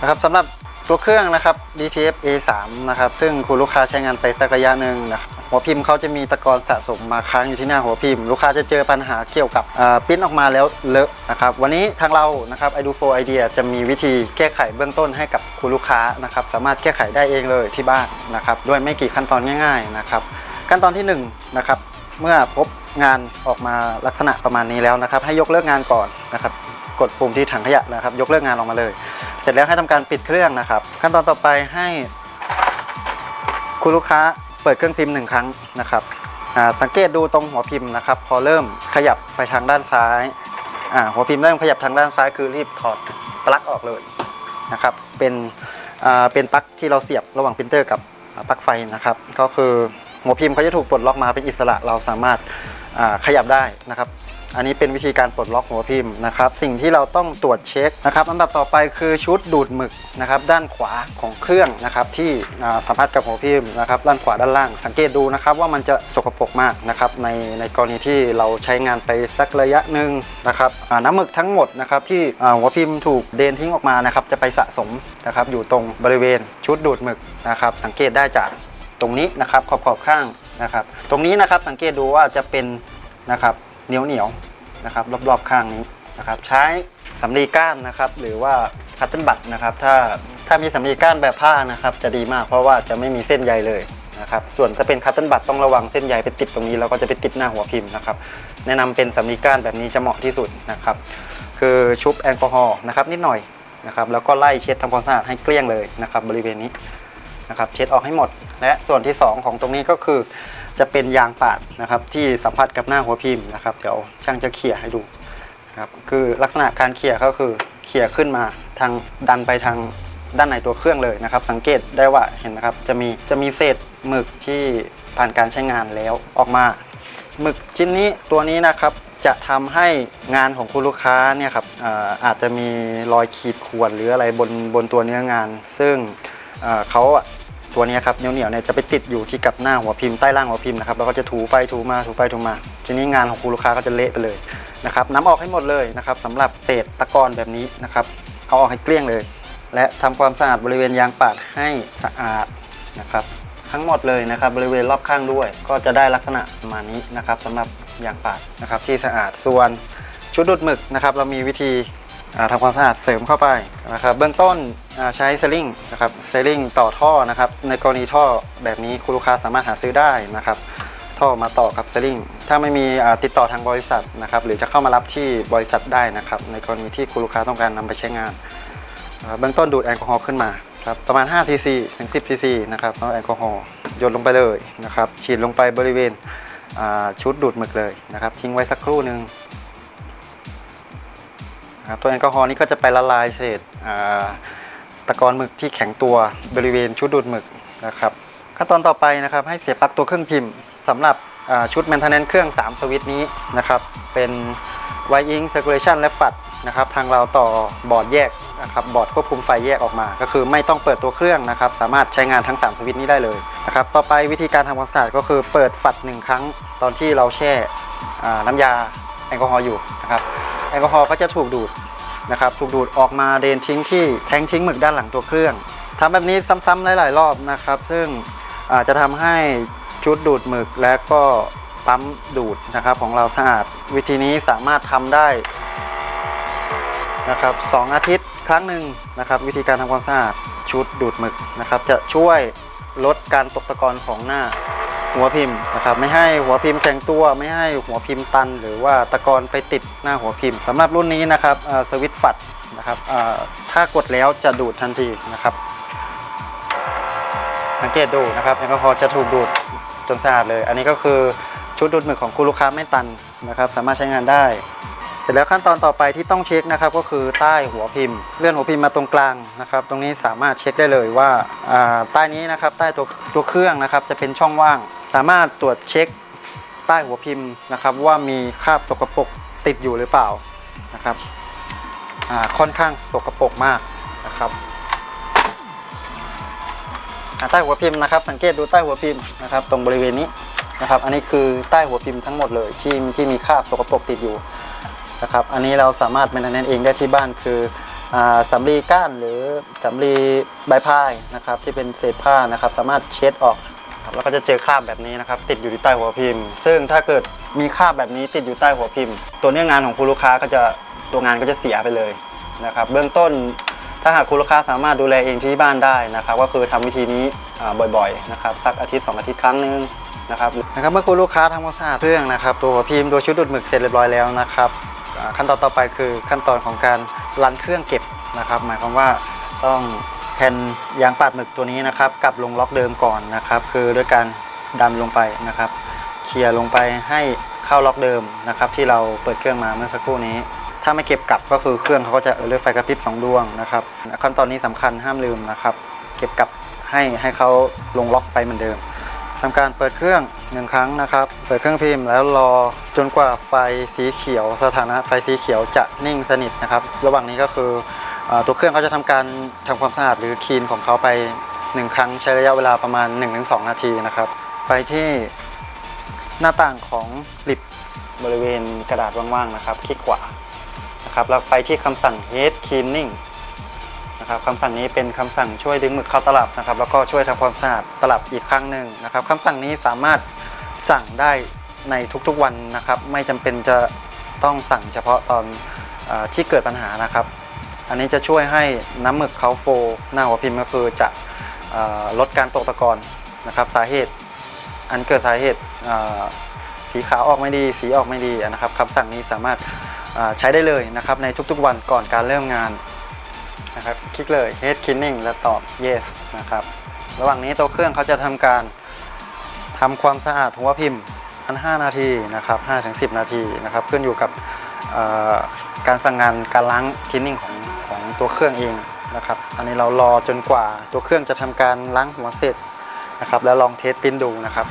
นะครับสำหรับตัวเครื่องนะครับ DTF A3 นะครับ ซึ่งคุณลูกค้าใช้งานไปสักระยะหนึ่งนะครับหัวพิมพ์เขาจะมีตะกอนสะสมมาค้างอยู่ที่หน้าหัวพิมพ์ ลูกค้าจะเจอปัญหาเกี่ยวกับปิ้นออกมาแล้วเลอะนะครับวันนี้ทางเรานะครับ i d o 4 Idea จะมีวิธีแก้ไขเบื้องต้นให้กับคุณลูกค้านะครับสามารถแก้ไขได้เองเลยที่บ้านนะครับด้วยไม่กี่ขั้นตอนง่าย ๆนะครับ ขั้นตอนที่หนึ่งนะครับเมื่อพบงานออกมาลักษณะประมาณนี้แล้วนะครับ ให้ยกเลิกงานก่อนนะครับกดปุ่มที่ถังขยะนะครับ ยกเลิกงานออกมาเลย เสร็จแล้วให้ทำการปิดเครื่องนะครับ ขั้นตอนต่อไปให้คุณลูกค้าเปิดเครื่องพิมพ์หนึ่งครั้งนะครับสังเกตดูตรงหัวพิมพ์นะครับ พอเริ่มขยับไปทางด้านซ้ายหัวพิมพ์เริ่มขยับทางด้านซ้ายคือรีบถอดปลั๊กออกเลยนะครับ เป็นเป็นปลั๊กที่เราเสียบระหว่างปรินเตอร์กับปลั๊กไฟนะครับ ก็คือหัวพิมพ์เขาจะถูกปลดล็อกมาเป็นอิสระเราสามารถขยับได้นะครับ อันนี้เป็นวิธีการปลดล็อกหัวพิมพ์นะครับ สิ่งที่เราต้องตรวจเช็คนะครับอันดับต่อไปคือชุดดูดหมึกนะครับด้านขวาของเครื่องนะครับที่สัมผัสกับหัวพิมพ์นะครับด้านขวาด้านล่าง สังเกตดูนะครับว่ามันจะสกปรกมากนะครับในในกรณีที่เราใช้งานไปสักระยะหนึ่งนะครับน้ำหมึกทั้งหมดนะครับที่หัวพิมพ์ถูกเดนทิ้งออกมานะครับจะไปสะสมนะครับอยู่ตรงบริเวณชุดดูดหมึกนะครับสังเกตได้จากตรงนี้นะครับขอบขอบข้างนะครับ ตรงนี้นะครับสังเกตดูว่าจะเป็นนะครับ เหนียวเหนียวนะครับรอบๆข้างนี้นะครับ ใช้สำลีก้านนะครับ หรือว่าคัตเติลบัตนะครับ ถ้าถ้ามีสำลีก้านแบบผ้านะครับ จะดีมากเพราะว่าจะไม่มีเส้นใยเลยนะครับส่วนถ้าเป็นคัตเติลบัตต้องระวังเส้นใยไปติดตรงนี้แล้วก็จะไปติดหน้าหัวพิมพ์นะครับ แนะนำเป็นสำลีก้านแบบนี้จะเหมาะที่สุดนะครับ คือชุบแอลกอฮอล์นะครับนิดหน่อยนะครับแล้วก็ไล่เช็ดทำความสะอาดให้เกลี้ยงเลยนะครับบริเวณนี้ นะครับเช็ดออกให้หมด และส่วนที่สองของตรงนี้ก็คือ จะเป็นยางปาดนะครับที่สัมผัสกับหน้าหัวพิมพ์นะครับเดี๋ยวช่างจะเขี่ยให้ดูครับคือลักษณะการเขี่ยก็คือเขี่ยขึ้นมาทางดันไปทางด้านในตัวเครื่องเลยนะครับ สังเกตได้ว่าเห็นนะครับจะมีจะมีเศษหมึกที่ผ่านการใช้งานแล้วออกมาหมึกชิ้นนี้ตัวนี้นะครับจะทำให้งานของคุณลูกค้าเนี่ยครับอออาจจะมีรอยขีดข่วนหรืออะไรบนบนตัวเนื้องาน ซึ่งเเขา ตัวนี้ครับเหนียวๆเนี่ยจะไปติดอยู่ที่กับหน้าหัวพิมพ์ใต้ล่างหัวพิมพ์นะครับแล้วก็จะถูไปถูมาถูไปถูมา ทีนี้งานของคุณลูกค้าก็จะเละไปเลยนะครับน้ำออกให้หมดเลยนะครับสำหรับเศษตะกอนแบบนี้นะครับเอาออกให้เกลี้ยงเลย และทำความสะอาดบริเวณยางปาดให้สะอาดนะครับทั้งหมดเลยนะครับบริเวณรอบข้างด้วย ก็จะได้ลักษณะประมาณนี้นะครับสำหรับยางปาดนะครับที่สะอาดส่วนชุดดูดหมึกนะครับเรามีวิธี ทำความสะอาดเสริมเข้าไปนะครับเบื้องต้นใช้เซลลิงนะครับเซลลิงต่อท่อนะครับในกรณีท่อแบบนี้คุณลูกค้าสามารถหาซื้อได้นะครับท่อมาต่อกับเซลลิงถ้าไม่มีติดต่อทางบริษัทนะครับหรือจะเข้ามารับที่บริษัทได้นะครับในกรณีที่คุณลูกค้าต้องการนำไปใช้งาน เบื้องต้นดูดแอลกอฮอล์ขึ้นมาครับประมาณ5 cc ถึง10 cc นะครับแล้วแอลกอฮอล์หยดลงไปเลยนะครับฉีดลงไปบริเวณชุดดูดหมึกเลยนะครับทิ้งไว้สักครู่หนึ่ง นะครับตัวแอลกอฮอล์นี่ก็จะไปละลายเศษตะกอนหมึกที่แข็งตัวบริเวณชุดดูดหมึกนะครับขั้นตอนต่อไปนะครับให้เสียบปลั๊กตัวเครื่องพิมพ์สำหรับชุด maintenance เครื่อง 3 สวิตช์นี้นะครับเป็นไวอิง circulation และปัดนะครับทางเราต่อบอร์ดแยกนะครับบอร์ดควบคุมไฟแยกออกมา ก็คือไม่ต้องเปิดตัวเครื่องนะครับสามารถใช้งานทั้ง 3 สวิตช์นี้ได้เลยนะครับต่อไปวิธีการทำความสะอาดก็คือเปิดฝัดหนึ่งครั้ง ตอนที่เราแช่น้ำยาแอลกอฮอล์อยู่นะครับ แอลกอฮอล์ก็จะถูกดูดนะครับถูกดูดออกมาเดนทิ้งที่แทงทิ้งหมึกด้านหลังตัวเครื่องทำแบบนี้ซ้ำๆหลาย ๆ รอบนะครับ ซึ่งอาจจะทำให้ชุดดูดหมึกและก็ปั๊มดูดนะครับของเราสะอาด วิธีนี้สามารถทำได้นะครับสองอาทิตย์ครั้งหนึ่งนะครับ วิธีการทำความสะอาดชุดดูดหมึกนะครับ จะช่วยลดการตกตะกอนของหน้า หัวพิมพ์นะครับไม่ให้หัวพิมพ์แข็งตัวไม่ให้หัวพิมพ์ตัน หรือว่าตะกอนไปติดหน้าหัวพิมพ์สำหรับรุ่นนี้นะครับสวิตช์ฝัดนะครับถ้ากดแล้วจะดูดทันทีนะครับ สังเกตดูนะครับแอลกอฮอล์จะถูกดูดจนสะอาดเลย อันนี้ก็คือชุดดูดหมึกของคุณลูกค้าไม่ตันนะครับ สามารถใช้งานได้เสร็จแล้วขั้นตอนต่อไปที่ต้องเช็คนะครับก็คือใต้หัวพิมพ์ เลื่อนหัวพิมพ์มาตรงกลางนะครับ ตรงนี้สามารถเช็คได้เลยว่าอ่าใต้นี้นะครับใต้ตัวตัวเครื่องนะครับจะเป็นช่องว่าง สามารถตรวจเช็คใต้หัวพิมพ์นะครับ ว่ามีคราบสกปรกติดอยู่หรือเปล่านะครับค่อนข้างสกปรกมากนะครับใต้หัวพิมพ์นะครับ สังเกตดูใต้หัวพิมพ์นะครับ ตรงบริเวณนี้นะครับ อันนี้คือใต้หัวพิมพ์ทั้งหมดเลยที่ที่มีคราบสกปรกติดอยู่นะครับ อันนี้เราสามารถเป็นอันนั้นเองได้ที่บ้านคือสำลีก้านหรือสำลีใบพายนะครับ ที่เป็นเศษผ้านะครับ สามารถเช็ดออก ครับแล้วก็จะเจอคราบแบบนี้นะครับติดอยู่ที่ใต้หัวพิมพ์ ซึ่งถ้าเกิดมีคราบแบบนี้ติดอยู่ใต้หัวพิมพ์ ตัวเนื้องานของคุณลูกค้าก็จะตัวงานก็จะเสียไปเลยนะครับเบื้องต้นถ้าหากคุณลูกค้าสามารถดูแลเองที่บ้านได้นะครับก็คือทำวิธีนี้บ่อยๆนะครับสักอาทิตย์ 2 อาทิตย์ครั้งหนึ่งนะครับนะครับเมื่อคุณลูกค้าทำความสะอาดเครื่องนะครับ ตัวหัวพิมพ์ตัวชุดดูดหมึกเสร็จเรียบร้อยแล้วนะครับขั้นตอนต่อไปคือขั้นตอนของการรันเครื่องเก็บนะครับ หมายความว่าต้อง ผ่นยางปัดหมึกตัวนี้นะครับกลับลงล็อกเดิมก่อนนะครับ คือด้วยการดันลงไปนะครับเคลียร์ลงไปให้เข้าล็อกเดิมนะครับ ที่เราเปิดเครื่องมาเมื่อสักครู่นี้ ถ้าไม่เก็บกลับก็คือเครื่องเขาก็จะเออเลือไฟกระพริบสองดวงนะครับขั้นตอนนี้สำคัญห้ามลืมนะครับ เก็บกลับให้ให้เขาลงล็อกไปเหมือนเดิมทำการเปิดเครื่องหนึ่งครั้งนะครับ เปิดเครื่องพิมพ์แล้วรอจนกว่าไฟสีเขียว สถานะไฟสีเขียวจะนิ่งสนิทนะครับ ระหว่างนี้ก็คือ ตัวเครื่องเขาจะทำการทำความสะอาดหรือคลีนของเขาไปหนึ่งครั้งใช้ระยะเวลาประมาณ 1-2 นาทีนะครับ ไปที่หน้าต่างของลิฟต์บริเวณกระดาษว่างๆนะครับ คลิกขวานะครับแล้วไปที่คำสั่ง head cleaning นะครับคำสั่งนี้เป็นคำสั่งช่วยดึงหมึกเข้าตลับนะครับ แล้วก็ช่วยทำความสะอาดตลับอีกครั้งหนึ่งนะครับคำสั่งนี้สามารถสั่งได้ในทุกๆวันนะครับ ไม่จำเป็นจะต้องสั่งเฉพาะตอนอที่เกิดปัญหานะครับ อันนี้จะช่วยให้น้ำหมึกเขาโฟลหน้าหัวพิมพ์ก็คือจะอลดการตกตะกอนนะครับสาเหตุ อันเกิดสาเหตุสีขาวออกไม่ดี สีออกไม่ดีนะครับคำสั่งนี้สามารถใช้ได้เลยนะครับในทุกๆวันก่อนการเริ่มงานนะครับคลิกเลย head cleaning และตอบ yes นะครับระหว่างนี้ตัวเครื่องเขาจะทำการทำความสะอาดหัวพิมพ์อัน5นาทีนะครับ5-10 นาทีนะครับขึ้นอยู่กับการสั่งงานการล้าง cleaning ของของ ตัวเครื่องเองนะครับ อันนี้เรารอจนกว่าตัวเครื่องจะทำการล้างหัวเสร็จนะครับ แล้วลองเทสปิ้นดูนะครับ